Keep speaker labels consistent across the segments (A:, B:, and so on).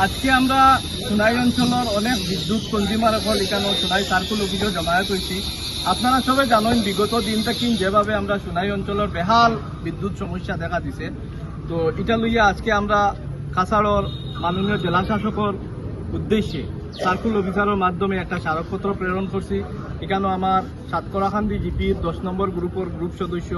A: আজকে আমরা সোনাই অঞ্চলের অনেক বিদ্যুৎ কনজিউমার এখন এখানে সোনাই সার্কুল অভিযোগ জমায়েত হয়েছি। আপনারা সবাই জানেন, বিগত দিন থেকে যেভাবে আমরা সোনাই অঞ্চলের বেহাল বিদ্যুৎ সমস্যা দেখা দিছে। তো এটা লইয়া আজকে আমরা কাছাড়র মাননীয় জেলা শাসকের উদ্দেশ্যে সার্কুল অফিসারের মাধ্যমে একটা স্মারকপত্র প্রেরণ করছি। এখানে আমার সাতকরাখান্দি জিপির দশ নম্বর গ্রুপের গ্রুপ সদস্য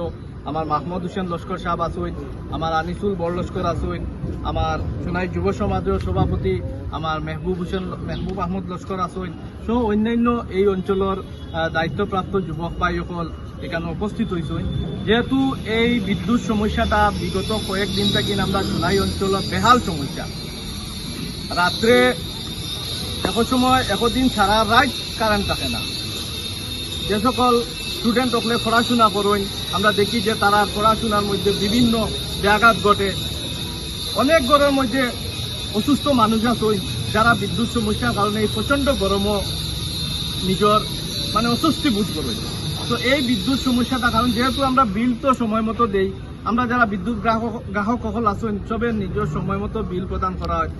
A: আমার মাহমুদ হোসেন লস্কর সাহেব আসইন আমার আনিসুল বড় লস্কর আসইন আমার সোনাই যুব সমাজের সভাপতি আমার মেহবুব হোসেন, মেহবুব আহমদ লস্কর আসইন সহ অন্যান্য এই অঞ্চলের দায়িত্বপ্রাপ্ত যুবক ভাইসকল এখানে উপস্থিত হয়েছেন। যেহেতু এই বিদ্যুৎ সমস্যাটা বিগত কয়েকদিন থেকে আমরা সোনাই অঞ্চলের বেহাল সমস্যা। রাত্রে এক সময় একদিন সারা রাত কারেন্ট থাকে না। যে সকল স্টুডেন্ট ওখানে পড়াশোনা করেন, আমরা দেখি যে তারা পড়াশোনার মধ্যে বিভিন্ন ব্যাঘাত ঘটে। অনেক ঘরের মধ্যে অসুস্থ মানুষ আছে, যারা বিদ্যুৎ সমস্যার কারণে এই প্রচণ্ড গরমও নিজের মানে অস্বস্তি বোধ করে। তো এই বিদ্যুৎ সমস্যাটা কারণ, যেহেতু আমরা বিল তো সময় মতো দেই, আমরা যারা বিদ্যুৎ গ্রাহক গ্রাহক সকল আছেন সবে নিজের সময় মতো বিল প্রদান করা হয়।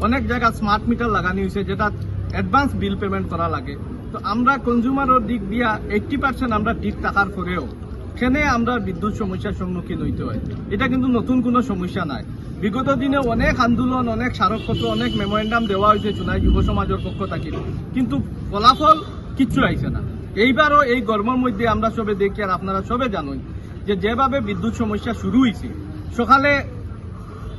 A: অনেক জায়গা স্মার্ট মিটার লাগানি হয়েছে যেটা অ্যাডভান্স বিল পেমেন্ট করা লাগে। তো আমরা কনজিউমারের দিক দিয়া এইটটি পার্সেন্ট আমরা ঠিক থাকার পরেও সেখানে আমরা বিদ্যুৎ সমস্যার সম্মুখীন হইতে হয়? এটা কিন্তু নতুন কোনো সমস্যা নাই। বিগত দিনে অনেক আন্দোলন, অনেক স্মারকপত্র, অনেক মেমোরেন্ডাম দেওয়া হয়েছে চুনাই যুব সমাজের পক্ষ থেকে। কিন্তু ফলাফল কিচ্ছু আইছে না। এইবারও এই গরমের মধ্যে আমরা সবে দেখি, আর আপনারা সবে জানেন, যে যেভাবে বিদ্যুৎ সমস্যা শুরু হয়েছে সকালে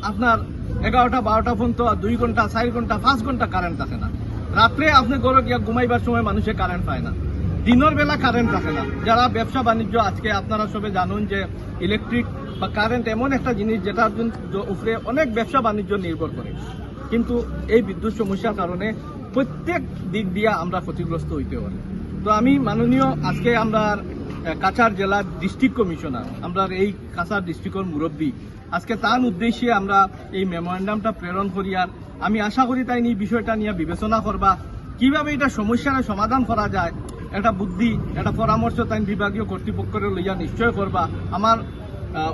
A: আপনার এগারোটা, বারোটা পর্যন্ত, দুই ঘণ্টা, চার ঘণ্টা, পাঁচ ঘণ্টা কারেন্ট থাকে না। রাত্রে আপনি ঘরে গিয়া ঘুমাইবার সময় মানুষে কারেন্ট পায় না। দিনের বেলা কারেন্ট থাকে না। যারা ব্যবসা বাণিজ্য, আজকে আপনারা সবে জানুন যে ইলেকট্রিক বা কারেন্ট এমন একটা জিনিস যেটার উপরে অনেক ব্যবসা বাণিজ্য নির্ভর করে। কিন্তু এই বিদ্যুৎ সমস্যার কারণে প্রত্যেক দিক দিয়ে আমরা ক্ষতিগ্রস্ত হইতে পারি। তো আমি মাননীয়, আজকে আমরা কাছাড় জেলার ডিস্ট্রিক্ট কমিশনার আমরা এই কাছাড় ডিস্ট্রিক্টের মুরব্বী। আজকে তার উদ্দেশ্যে আমরা এই মেমোরেন্ডামটা প্রেরণ করি আর আমি আশা করি তাই এই বিষয়টা নিয়ে বিবেচনা করবা। কীভাবে এটা সমস্যার সমাধান করা যায়, একটা বুদ্ধি, একটা পরামর্শ তাই বিভাগীয় কর্তৃপক্ষের লইয়া নিশ্চয় করবা। আমার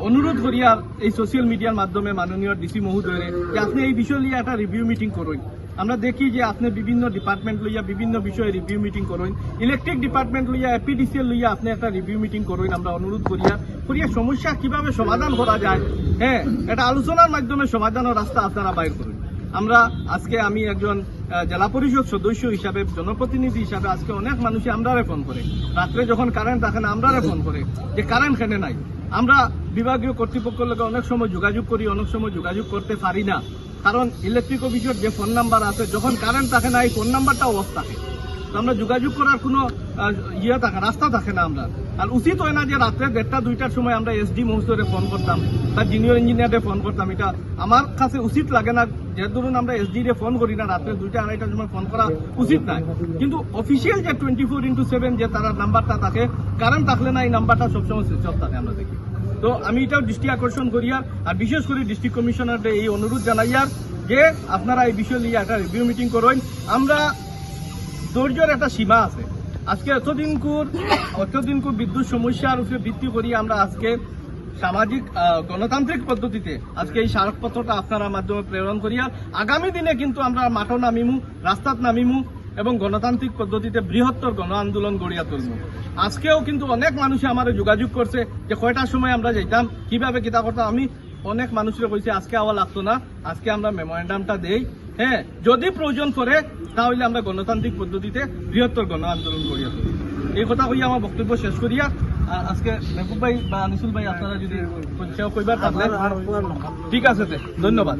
A: অনুরোধ করি আর এই সোশ্যাল মিডিয়ার মাধ্যমে মাননীয় ডিসি মহোদয়ের যে আপনি এই বিষয় নিয়ে একটা রিভিউ মিটিং করুন। আমরা দেখি যে আপনি বিভিন্ন ডিপার্টমেন্ট লইয়া বিভিন্ন বিষয়ে রিভিউ মিটিং করুন। ইলেকট্রিক ডিপার্টমেন্ট লইয়া এপিডিসিএল লইয়া আপনি একটা রিভিউ মিটিং করুন, আমরা অনুরোধ করিয়া। করিয়া সমস্যা কীভাবে সমাধান করা যায়? হ্যাঁ এটা আলোচনার মাধ্যমে সমাধানের রাস্তা আপনারা বাইর করুন। আমরা আজকে আমি একজন জেলা পরিষদ সদস্য হিসাবে, জনপ্রতিনিধি হিসাবে আজকে অনেক মানুষই আমরারে ফোন করে। রাত্রে যখন কারেন্ট থাকে না, আমরারে ফোন করে যে কারেন্ট কেনে নাই। আমরা বিভাগীয় কর্তৃপক্ষের লোক অনেক সময় যোগাযোগ করি, অনেক সময় যোগাযোগ করতে পারি না। কারণ ইলেকট্রিক অফিসের যে ফোন নাম্বার আছে, যখন কারেন্ট থাকে না, এই ফোন নাম্বারটা অফ থাকে। আমরা যোগাযোগ করার কোনো ইয়ে থাকে রাস্তা থাকে না আমরা। আর উচিত হয় না যে রাত্রে দেড়টা, দুইটার সময় আমরা এসডি মহোদয়ে ফোন করতাম, বা জিনিয়র ইঞ্জিনিয়ারে ফোন করতাম। এটা আমার কাছে উচিত লাগে না, যে ধরুন আমরা এসডি রে ফোন করি না, রাত্রে দুইটা, আড়াইটার সময় ফোন করা উচিত নাই। কিন্তু অফিসিয়াল যে টোয়েন্টি ফোর ইন্টু সেভেন যে তারা নাম্বারটা থাকে কারেন্ট থাকলে না, এই নাম্বারটা সবসময় সুইচ অফ থাকে, আমরা দেখি। তো আমি এটাও দৃষ্টি আকর্ষণ করি আর বিশেষ করে ডিস্ট্রিক্ট কমিশনার এই অনুরোধ জানাইয়ার যে আপনারা এই বিষয় নিয়ে একটা রিভিউ মিটিং করুন। আমরা ধৈর্যের একটা সীমা আছে। আজকে এতদিনকুর এতদিনকুর বিদ্যুৎ সমস্যার উপরে ভিত্তি করি আমরা আজকে সামাজিক গণতান্ত্রিক পদ্ধতিতে আজকে এই স্মারকপত্রটা আপনার মাধ্যমে প্রেরণ করি আর আগামী দিনে কিন্তু আমরা মাঠও নামিমু, রাস্তাত নামিমু এবং গণতান্ত্রিক পদ্ধতিতে বৃহত্তর গণ আন্দোলন গড়িয়া তুলব। আজকেও কিন্তু অনেক মানুষে আমার যোগাযোগ করছে যে কয়টার সময় আমরা যাইতাম কীভাবে কিতা করতাম। আমি অনেক মানুষের কইছে আজকে আওয়া লাগতো না আজকে আমরা মেমোরেন্ডামটা দেই। হ্যাঁ যদি প্রয়োজন পড়ে তাহলে আমরা গণতান্ত্রিক পদ্ধতিতে বৃহত্তর গণ আন্দোলন করিয়া তুলি এই কথা কইয়া আমার বক্তব্য শেষ করিয়া আজকে মেহবুব ভাই বা আনিসুল ভাই আপনারা যদি কইবার ঠিক আছে ধন্যবাদ।